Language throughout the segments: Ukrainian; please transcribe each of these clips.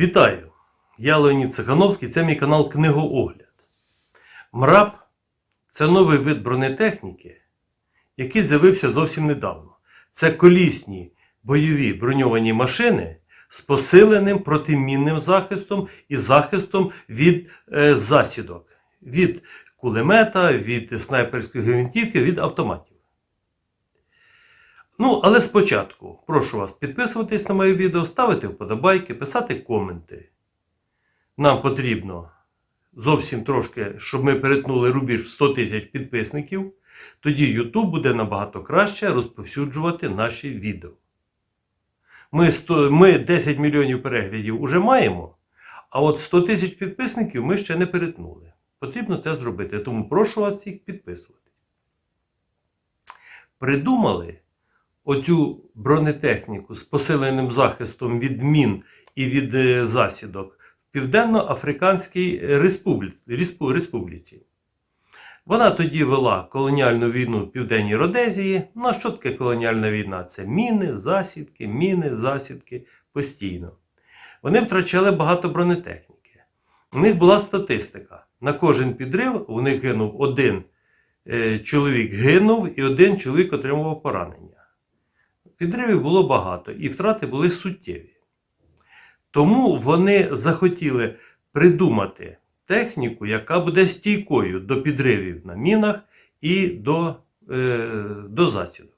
Вітаю! Я Леонід Цихановський, це мій канал Книгоогляд. МРАП це новий вид бронетехніки, який з'явився зовсім недавно. Це колісні бойові броньовані машини з посиленим протимінним захистом і захистом від е, засідок, від кулемета, від снайперської гвинтівки, від автоматів. Ну, але спочатку прошу вас підписуватись на моє відео, ставити вподобайки, писати коменти. Нам потрібно зовсім трошки, щоб ми перетнули рубіж в 100 тисяч підписників. Тоді YouTube буде набагато краще розповсюджувати наші відео. Ми, 100, ми 10 мільйонів переглядів вже маємо, а от 100 тисяч підписників ми ще не перетнули. Потрібно це зробити, тому прошу вас всіх підписуватись. Придумали оцю бронетехніку з посиленим захистом від мін і від е, засідок в Південно-Африканській Республіці. Вона тоді вела колоніальну війну в Південній Родезії. Ну а що таке колоніальна війна? Це міни, засідки, міни, засідки постійно. Вони втрачали багато бронетехніки. У них була статистика. На кожен підрив у них гинув один е, чоловік гинув і один чоловік отримував поранення. Підривів було багато, і втрати були суттєві. Тому вони захотіли придумати техніку, яка буде стійкою до підривів на мінах і до, е, до засідок.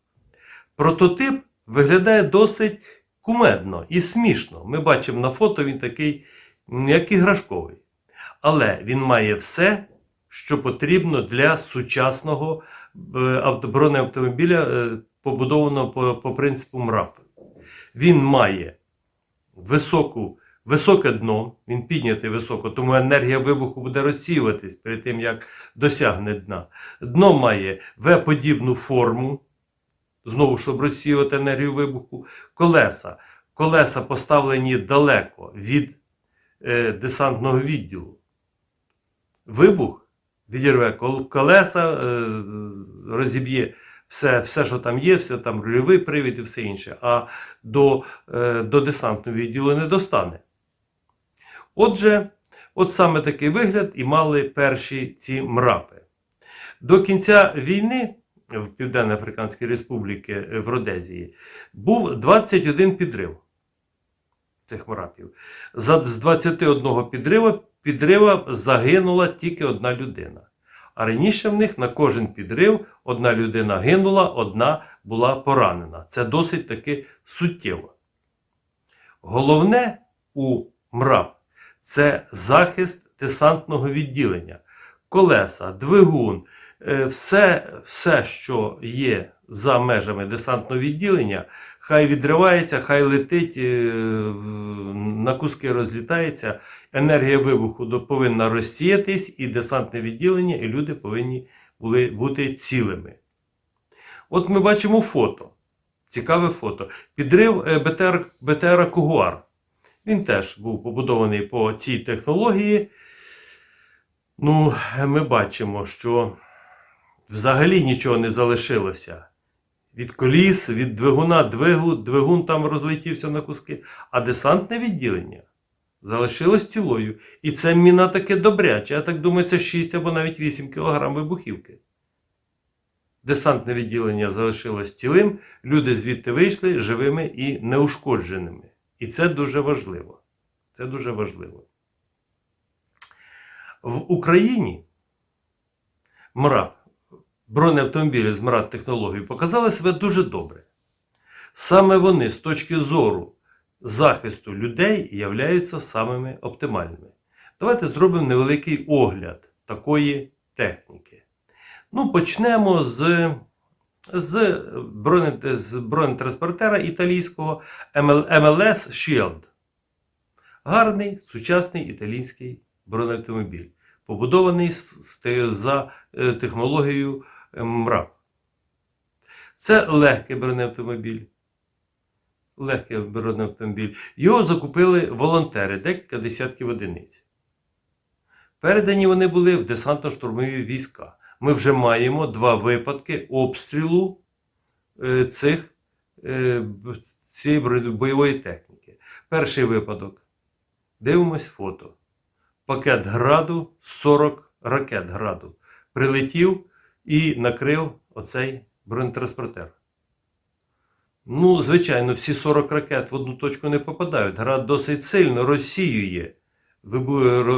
Прототип виглядає досить кумедно і смішно. Ми бачимо на фото він такий, як іграшковий. Але він має все, що потрібно для сучасного е, бронеавтомобіля, побудованого по, по принципу МРАП. Він має високу, високе дно, він піднятий високо, тому енергія вибуху буде розсіюватись перед тим, як досягне дна. Дно має В-подібну форму, знову, щоб розсіювати енергію вибуху. Колеса. Колеса поставлені далеко від е, десантного відділу. Вибух відірве колеса, е, розіб'є все, все, що там є, все там рульовий привід і все інше, а до, е, до десантного відділу не достане. Отже, от саме такий вигляд і мали перші ці мрапи. До кінця війни в Південно-Африканській Республіці е, в Родезії був 21 підрив цих мрапів. З 21 підрива, підрива загинула тільки одна людина. А раніше в них на кожен підрив одна людина гинула, одна була поранена. Це досить таки суттєво. Головне у МРАП це захист десантного відділення, колеса, двигун, е, все, все, що є за межами десантного відділення, хай відривається, хай летить, е, на куски розлітається. Енергія вибуху повинна розсіятись, і десантне відділення, і люди повинні були бути цілими. От ми бачимо фото. Цікаве фото. Підрив е, БТР, БТР Кугуар. Він теж був побудований по цій технології. Ну, ми бачимо, що взагалі нічого не залишилося. Від коліс, від двигуна, двигу, двигун там розлетівся на куски, а десантне відділення залишилось цілою. І це міна таке добряче. Я так думаю, це 6 або навіть 8 кг вибухівки. Десантне відділення залишилось цілим, люди звідти вийшли живими і неушкодженими. І це дуже важливо. Це дуже важливо. В Україні МРАП, бронеавтомобілі з технологією показали себе дуже добре. Саме вони з точки зору захисту людей являються самими оптимальними. Давайте зробимо невеликий огляд такої техніки. Ну, почнемо з, з, броне, з бронетранспортера італійського ML, MLS Shield. Гарний сучасний італійський бронеавтомобіль, побудований за е, технологією МРАП. Це легкий бронеавтомобіль. Легкий бронеавтомобіль. Його закупили волонтери, декілька десятків одиниць. Передані вони були в десантно-штурмові війська. Ми вже маємо два випадки обстрілу е, цих, е, цієї бойової техніки. Перший випадок Дивимось фото. Пакет граду, 40 ракет граду. Прилетів і накрив оцей бронетранспортер. Ну, звичайно, всі 40 ракет в одну точку не попадають. Град досить сильно розсіює,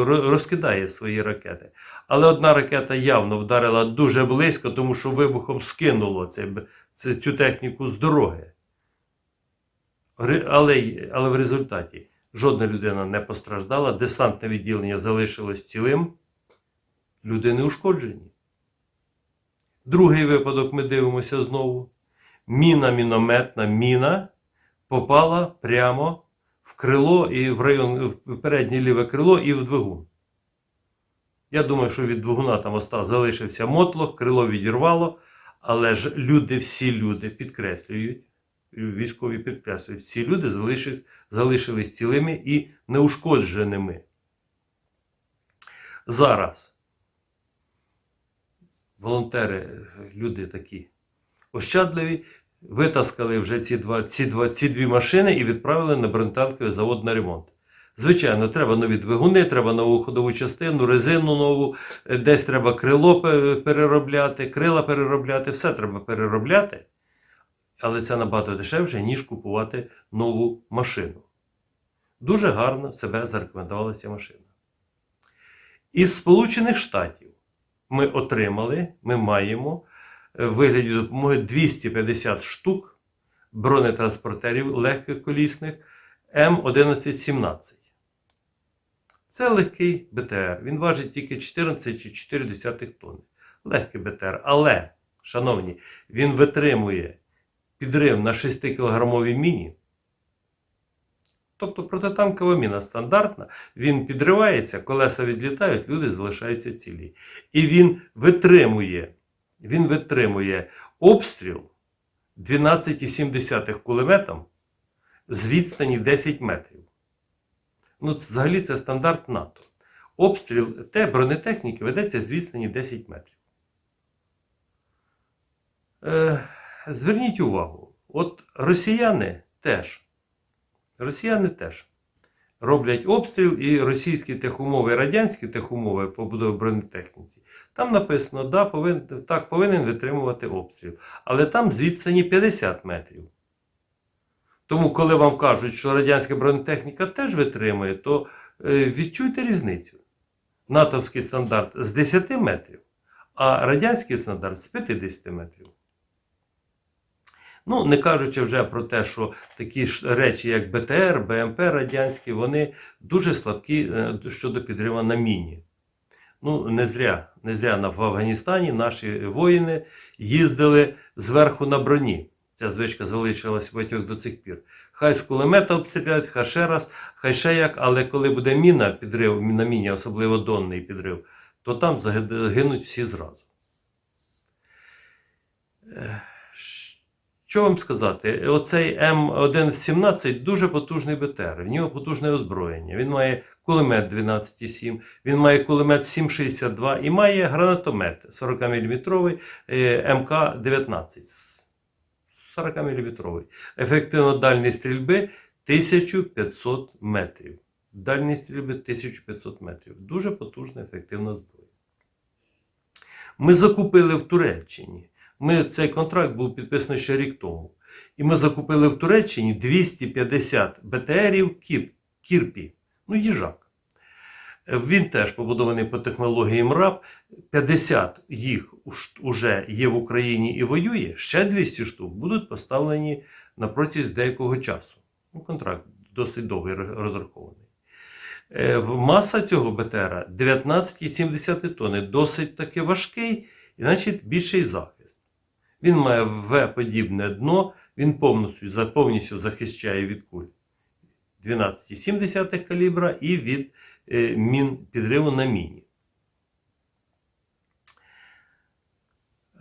розкидає свої ракети. Але одна ракета явно вдарила дуже близько, тому що вибухом скинуло цю техніку з дороги. Але, але в результаті жодна людина не постраждала, десантне відділення залишилось цілим, люди не ушкоджені. Другий випадок ми дивимося знову. Міна, мінометна міна попала прямо в крило і в район, в переднє ліве крило і в двигун. Я думаю, що від двигуна там оста залишився мотлох, крило відірвало, але ж люди, всі люди підкреслюють, військові підкреслюють, всі люди залишились, залишились цілими і неушкодженими. Зараз волонтери, люди такі ощадливі, витаскали вже ці, два, ці, два, ці дві машини і відправили на бронетанковий завод на ремонт. Звичайно, треба нові двигуни, треба нову ходову частину, резину нову, е, десь треба крило переробляти, крила переробляти, все треба переробляти. Але це набагато дешевше, ніж купувати нову машину. Дуже гарно себе зарекомендувала ця машина. Із Сполучених Штатів ми отримали, ми маємо е, в вигляді допомоги 250 штук бронетранспортерів легких колісних М1117. Це легкий БТР. Він важить тільки 14,4 тонни. Легкий БТР. Але, шановні, він витримує підрив на 6-кілограмовій міні. Тобто протитанкова міна стандартна, він підривається, колеса відлітають, люди залишаються цілі. І він витримує, він витримує обстріл 12,7 кулеметом з відстані 10 метрів. Ну, взагалі це стандарт НАТО. Обстріл те бронетехніки ведеться з відстані 10 метрів. Е, зверніть увагу, от росіяни теж. Росіяни теж роблять обстріл і російські техумови, і радянські техумови побудови бронетехніці. Там написано, да, повин, так, повинен витримувати обстріл. Але там з відстані 50 метрів. Тому, коли вам кажуть, що радянська бронетехніка теж витримує, то е, відчуйте різницю. Натовський стандарт з 10 метрів, а радянський стандарт з 50 метрів. Ну, не кажучи вже про те, що такі ж речі, як БТР, БМП радянські, вони дуже слабкі е, щодо підриву на міні. Ну, не зря, не зря в Афганістані наші воїни їздили зверху на броні. Ця звичка залишилась у багатьох до цих пір. Хай з кулемета обстріляють, хай ще раз, хай ще як, але коли буде міна, підрив на міні, особливо донний підрив, то там заги- гинуть всі зразу. Що вам сказати? Оцей М1117 дуже потужний БТР. В нього потужне озброєння. Він має кулемет 12,7, він має кулемет 7,62 і має гранатомет 40-мм МК-19. 40-мм. Ефективна дальність стрільби 1500 метрів. Дальність стрільби 1500 метрів. Дуже потужна, ефективна зброя. Ми закупили в Туреччині. Ми, цей контракт був підписаний ще рік тому. І ми закупили в Туреччині 250 БТРів Кіп, Кірпі, ну, їжак. Е, Він теж побудований по технології МРАП. 50 їх вже є в Україні і воює, ще 200 штук будуть поставлені на протязі деякого часу. Ну, контракт досить довгий розрахований. Е, Маса цього БТРа 19,7 тонни, досить таки важкий, і значить більший захист. Він має В-подібне дно, він повністю, повністю захищає від куль 12,7 калібра і від е, мін підриву на міні.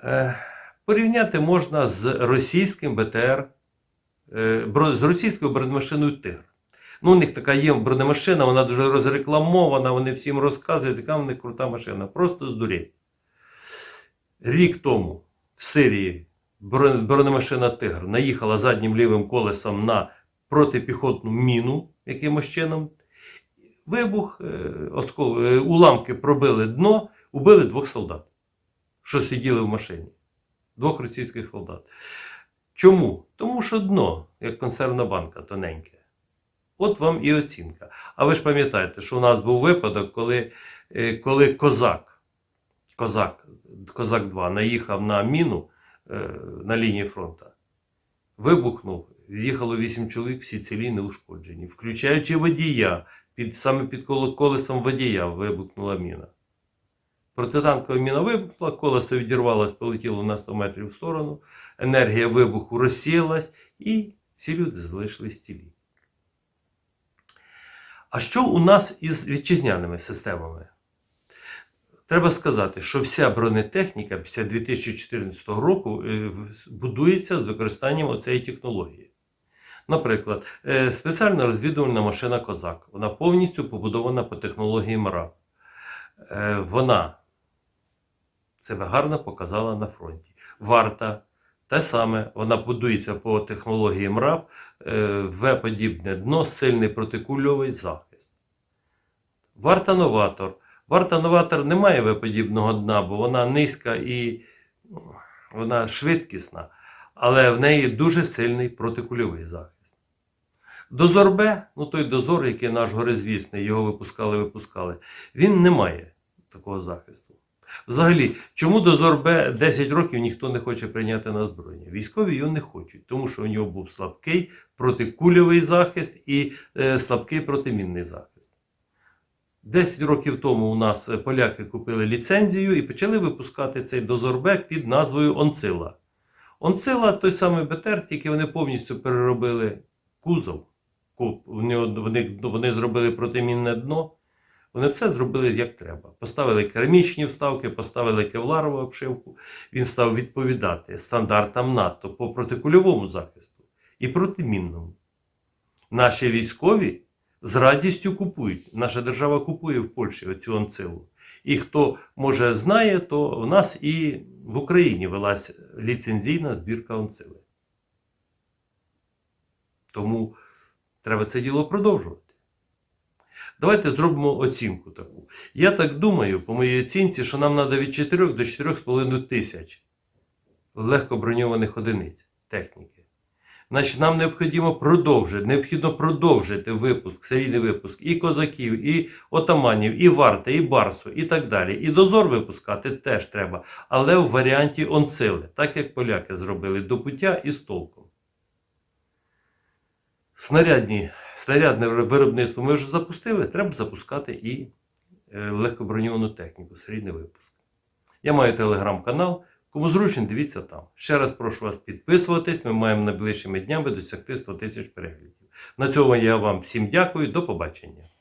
Е, Порівняти можна з російським БТР, е, з російською бронемашиною Тигр. Ну, у них така є бронемашина, вона дуже розрекламована, вони всім розказують, яка в них крута машина. Просто здуріть. Рік тому Сирії бронемашина Тигр наїхала заднім лівим колесом на протипіхотну міну якимось чином. вибух, е, оскол, е, уламки пробили дно, убили двох солдат, що сиділи в машині. Двох російських солдат. Чому? Тому що дно, як консервна банка, тоненьке. От вам і оцінка. А ви ж пам'ятаєте, що у нас був випадок, коли, е, коли козак, козак, козак 2 наїхав на міну е, на лінії фронту. Вибухнув, їхало 8 чоловік, всі цілі неушкоджені, включаючи водія. Під, саме під колесом водія вибухнула міна. Протитанкова міна вибухла, колесо відірвалось, полетіло на 100 метрів в сторону, енергія вибуху розсіялась, і всі люди залишились цілі. А що у нас із вітчизняними системами? Треба сказати, що вся бронетехніка після 2014 року е, будується з використанням оцеї технології. Наприклад, е, спеціальна розвідувальна машина Козак. Вона повністю побудована по технології МРАП. Е, Вона себе гарно показала на фронті. Варта те саме, вона будується по технології МРАП, В-подібне дно, сильний протикульовий захист. Варта новатор. Варта новатор не має В-подібного дна, бо вона низька і ну, вона швидкісна, але в неї дуже сильний протикульовий захист. Дозор Б, ну той дозор, який наш горизвісний, його випускали, випускали, він не має такого захисту. Взагалі, чому дозор Б 10 років ніхто не хоче прийняти на озброєння? Військові його не хочуть, тому що у нього був слабкий протикульовий захист і е, слабкий протимінний захист. 10 років тому у нас е, поляки купили ліцензію і почали випускати цей дозор Б під назвою Онцила. Онцила той самий БТР, тільки вони повністю переробили кузов. Вони, вони зробили протимінне дно. Вони все зробили як треба. Поставили керамічні вставки, поставили кевларову обшивку. Він став відповідати стандартам НАТО по протикульовому захисту і протимінному. Наші військові з радістю купують. Наша держава купує в Польщі оцю онцилу. І хто може знає, то в нас і в Україні велась ліцензійна збірка онцили. Тому треба це діло продовжувати. Давайте зробимо оцінку таку. Я так думаю, по моїй оцінці, що нам треба від 4 до 4,5 тисяч легко броньованих одиниць техніки. Значить, нам необхідно продовжити, необхідно продовжити випуск, серійний випуск і козаків, і отаманів, і варти, і барсу, і так далі. І дозор випускати теж треба, але в варіанті онцили, так як поляки зробили до пуття і з толком. Снарядні, снарядне виробництво ми вже запустили, треба запускати і е, легкоброньовану техніку, серійний випуск. Я маю телеграм-канал. Кому зручно, дивіться там. Ще раз прошу вас підписуватись. Ми маємо найближчими днями досягти 100 тисяч переглядів. На цьому я вам всім дякую. До побачення.